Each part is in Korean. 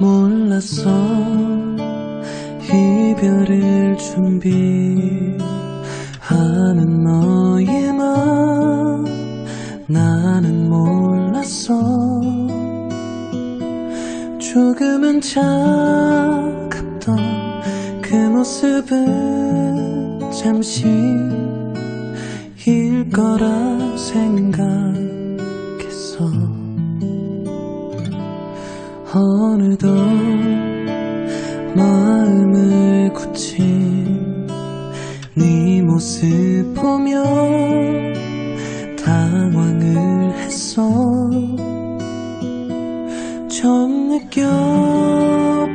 몰랐어 이별을 준비하는 너의 맘 나는 몰랐어 조금은 차갑던 그 모습은 잠시 일 거라 생각했어 어느덧 마음을 굳힌 네 모습 보며 당황을 했어. 처음 느껴본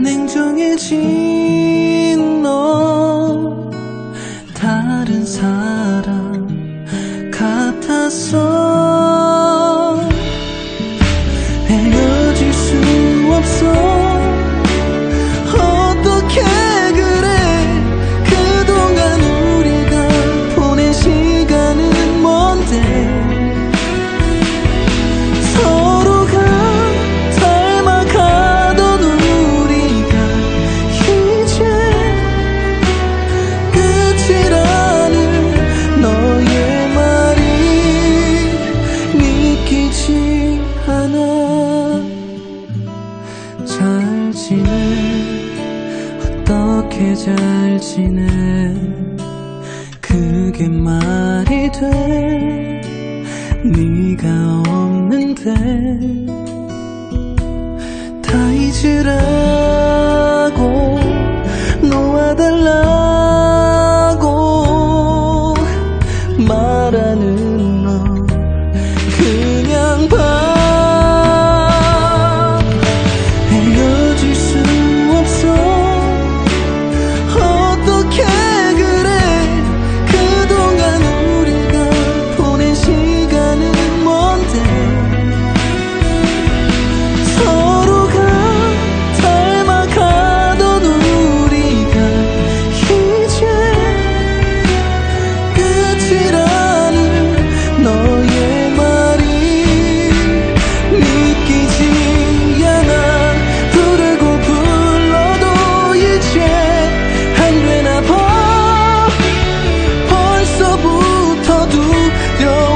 냉정해진 지내? 어떻게 잘 지내? 그게 말이 돼? 네가 없는데 다 잊으라 Dios.